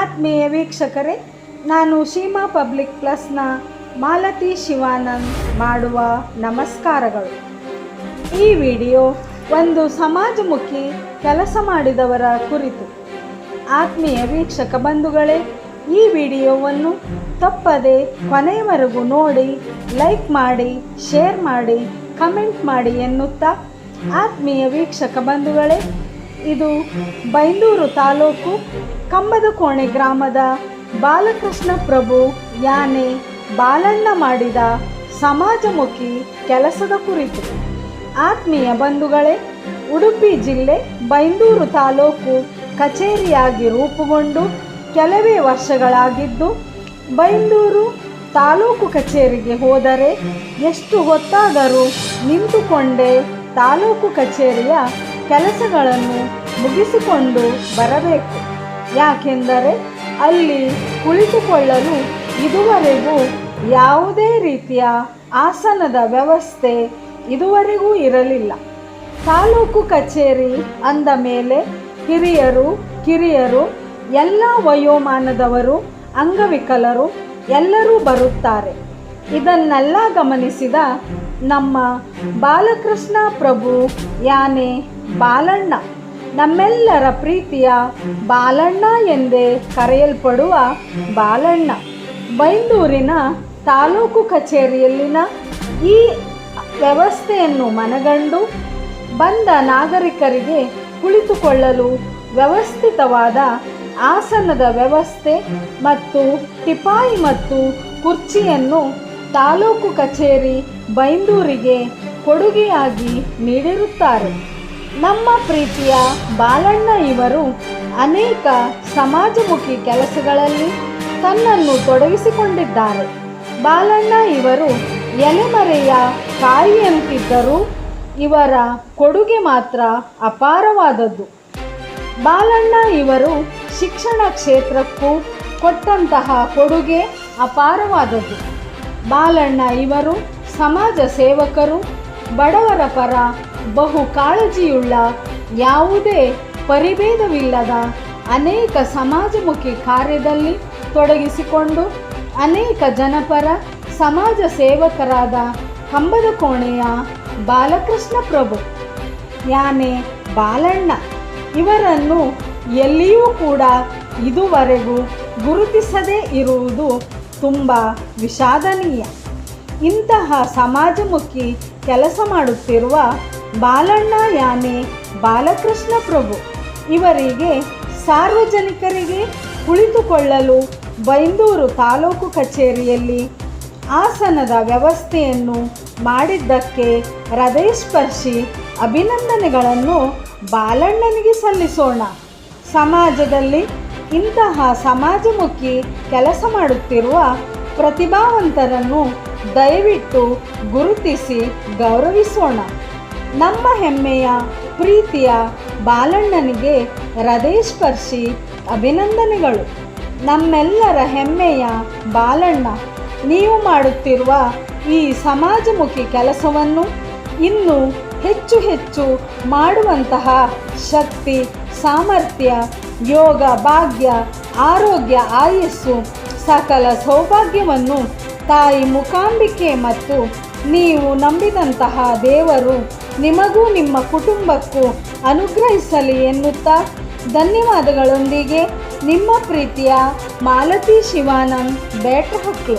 ಆತ್ಮೀಯ ವೀಕ್ಷಕರೇ, ನಾನು ಸೀಮಾ ಪಬ್ಲಿಕ್ ಪ್ಲಸ್ನ ಮಾಲತಿ ಶಿವಾನಂದ್ ಮಾಡುವ ನಮಸ್ಕಾರಗಳು. ಈ ವಿಡಿಯೋ ಒಂದು ಸಮಾಜಮುಖಿ ಕೆಲಸ ಮಾಡಿದವರ ಕುರಿತು. ಆತ್ಮೀಯ ವೀಕ್ಷಕ ಬಂಧುಗಳೇ, ಈ ವಿಡಿಯೋವನ್ನು ತಪ್ಪದೆ ಕೊನೆಯವರೆಗೂ ನೋಡಿ, ಲೈಕ್ ಮಾಡಿ, ಶೇರ್ ಮಾಡಿ, ಕಮೆಂಟ್ ಮಾಡಿ ಎನ್ನುತ್ತಾ, ಆತ್ಮೀಯ ವೀಕ್ಷಕ ಬಂಧುಗಳೇ ಇದು ಬೈಂದೂರು ತಾಲೂಕು ಕಂಬದಕೋಣೆ ಗ್ರಾಮದ ಬಾಲಕೃಷ್ಣ ಪ್ರಭು ಯಾನೆ ಬಾಲಣ್ಣ ಮಾಡಿದ ಸಮಾಜಮುಖಿ ಕೆಲಸದ ಕುರಿತು. ಆತ್ಮೀಯ ಬಂಧುಗಳೇ, ಉಡುಪಿ ಜಿಲ್ಲೆ ಬೈಂದೂರು ತಾಲೂಕು ಕಚೇರಿಯಾಗಿ ರೂಪುಗೊಂಡು ಕೆಲವೇ ವರ್ಷಗಳಾಗಿದ್ದು, ಬೈಂದೂರು ತಾಲೂಕು ಕಚೇರಿಗೆ ಹೋದರೆ ಎಷ್ಟು ಹೊತ್ತಾದರೂ ನಿಂತುಕೊಂಡೇ ತಾಲೂಕು ಕಚೇರಿಯ ಕೆಲಸಗಳನ್ನು ಮುಗಿಸಿಕೊಂಡು ಬರಬೇಕು. ಯಾಕೆಂದರೆ ಅಲ್ಲಿ ಕುಳಿತುಕೊಳ್ಳಲು ಇದುವರೆಗೂ ಯಾವುದೇ ರೀತಿಯ ಆಸನದ ವ್ಯವಸ್ಥೆ ಇದುವರೆಗೂ ಇರಲಿಲ್ಲ. ತಾಲೂಕು ಕಚೇರಿ ಅಂದ ಮೇಲೆ ಹಿರಿಯರು, ಕಿರಿಯರು, ಎಲ್ಲ ವಯೋಮಾನದವರು, ಅಂಗವಿಕಲರು ಎಲ್ಲರೂ ಬರುತ್ತಾರೆ. ಇದನ್ನೆಲ್ಲ ಗಮನಿಸಿದ ನಮ್ಮ ಬಾಲಕೃಷ್ಣ ಪ್ರಭು, ಯಾನೆ ಬಾಲಣ್ಣ. ನಮ್ಮೆಲ್ಲರ ಪ್ರೀತಿಯ ಬಾಲಣ್ಣ ಎಂದೇ ಕರೆಯಲ್ಪಡುವ ಬಾಲಣ್ಣ. ಬೈಂದೂರಿನ ತಾಲೂಕು ಕಚೇರಿಯಲ್ಲಿನ ಈ ವ್ಯವಸ್ಥೆಯನ್ನು ಮನಗಂಡು ಬಂದ ನಾಗರಿಕರಿಗೆ ಕುಳಿತುಕೊಳ್ಳಲು ವ್ಯವಸ್ಥಿತವಾದ ಆಸನದ ವ್ಯವಸ್ಥೆ ಮತ್ತು ಟಿಪಾಯಿ ಮತ್ತು ಕುರ್ಚಿಯನ್ನು ತಾಲೂಕು ಕಚೇರಿ ಬೈಂದೂರಿಗೆ ಕೊಡುಗೆಯಾಗಿ ನೀಡಿರುತ್ತಾರೆ. ನಮ್ಮ ಪ್ರೀತಿಯ ಬಾಲಣ್ಣ ಇವರು ಅನೇಕ ಸಮಾಜಮುಖಿ ಕೆಲಸಗಳಲ್ಲಿ ತನ್ನನ್ನು ತೊಡಗಿಸಿಕೊಂಡಿದ್ದಾರೆ. ಬಾಲಣ್ಣ ಇವರು ಎಲೆಮರೆಯ ಕಾಯಿಯಂತಿದ್ದರೂ ಇವರ ಕೊಡುಗೆ ಮಾತ್ರ ಅಪಾರವಾದದ್ದು. ಬಾಲಣ್ಣ ಇವರು ಶಿಕ್ಷಣ ಕ್ಷೇತ್ರಕ್ಕೂ ಕೊಟ್ಟಂತಹ ಕೊಡುಗೆ ಅಪಾರವಾದದ್ದು. ಬಾಲಣ್ಣ ಇವರು ಸಮಾಜ ಸೇವಕರು, ಬಡವರ ಪರ ಬಹು ಕಾಳಜಿಯುಳ್ಳ ಯಾವುದೇ ಪರಿಭೇದವಿಲ್ಲದ ಅನೇಕ ಸಮಾಜಮುಖಿ ಕಾರ್ಯದಲ್ಲಿ ತೊಡಗಿಸಿಕೊಂಡು ಅನೇಕ ಜನಪರ ಸಮಾಜ ಸೇವಕರಾದ ಕಂಬದ ಕೋಣೆಯ ಬಾಲಕೃಷ್ಣ ಪ್ರಭು ಯಾನೆ ಬಾಲಣ್ಣ ಇವರನ್ನು ಎಲ್ಲಿಯೂ ಕೂಡ ಇದುವರೆಗೂ ಗುರುತಿಸದೇ ಇರುವುದು ತುಂಬ ವಿಷಾದನೀಯ. ಇಂತಹ ಸಮಾಜಮುಖಿ ಕೆಲಸ ಮಾಡುತ್ತಿರುವ ಬಾಲಣ್ಣ ಯಾನೆ ಬಾಲಕೃಷ್ಣ ಪ್ರಭು. ಇವರಿಗೆ ಸಾರ್ವಜನಿಕರಿಗೆ ಕುಳಿತುಕೊಳ್ಳಲು ಬೈಂದೂರು ತಾಲೂಕು ಕಚೇರಿಯಲ್ಲಿ ಆಸನದ ವ್ಯವಸ್ಥೆಯನ್ನು ಮಾಡಿದ್ದಕ್ಕೆ ಹೃದಯಸ್ಪರ್ಶಿ ಅಭಿನಂದನೆಗಳನ್ನು ಬಾಲಣ್ಣನಿಗೆ ಸಲ್ಲಿಸೋಣ. ಸಮಾಜದಲ್ಲಿ ಇಂತಹ ಸಮಾಜಮುಖಿ ಕೆಲಸ ಮಾಡುತ್ತಿರುವ ಪ್ರತಿಭಾವಂತರನ್ನು ದಯವಿಟ್ಟು ಗುರುತಿಸಿ ಗೌರವಿಸೋಣ. ನಮ್ಮ ಹೆಮ್ಮೆಯ, ಪ್ರೀತಿಯ ಬಾಲಣ್ಣನಿಗೆ ಹೃದಯಸ್ಪರ್ಶಿ ಅಭಿನಂದನೆಗಳು. ನಮ್ಮೆಲ್ಲರ ಹೆಮ್ಮೆಯ ಬಾಲಣ್ಣ, ನೀವು ಮಾಡುತ್ತಿರುವ ಈ ಸಮಾಜಮುಖಿ ಕೆಲಸವನ್ನು ಇನ್ನೂ ಹೆಚ್ಚು ಹೆಚ್ಚು ಮಾಡುವಂತಹ ಶಕ್ತಿ, ಸಾಮರ್ಥ್ಯ, ಯೋಗ, ಭಾಗ್ಯ, ಆರೋಗ್ಯ, ಆಯಸ್ಸು, ಸಕಲ ಸೌಭಾಗ್ಯವನ್ನು ತಾಯಿ ಮುಕಾಂಬಿಕೆ ಮತ್ತು ನೀವು ನಂಬಿದಂತಹ ದೇವರು ನಿಮಗೂ ನಿಮ್ಮ ಕುಟುಂಬಕ್ಕೂ ಅನುಗ್ರಹಿಸಲಿ ಎನ್ನುತ್ತಾ ಧನ್ಯವಾದಗಳೊಂದಿಗೆ ನಿಮ್ಮ ಪ್ರೀತಿಯ ಮಾಲತಿ ಶಿವಾನಂದ್ ಬೇಟ್ರಹೊಕ್ಲು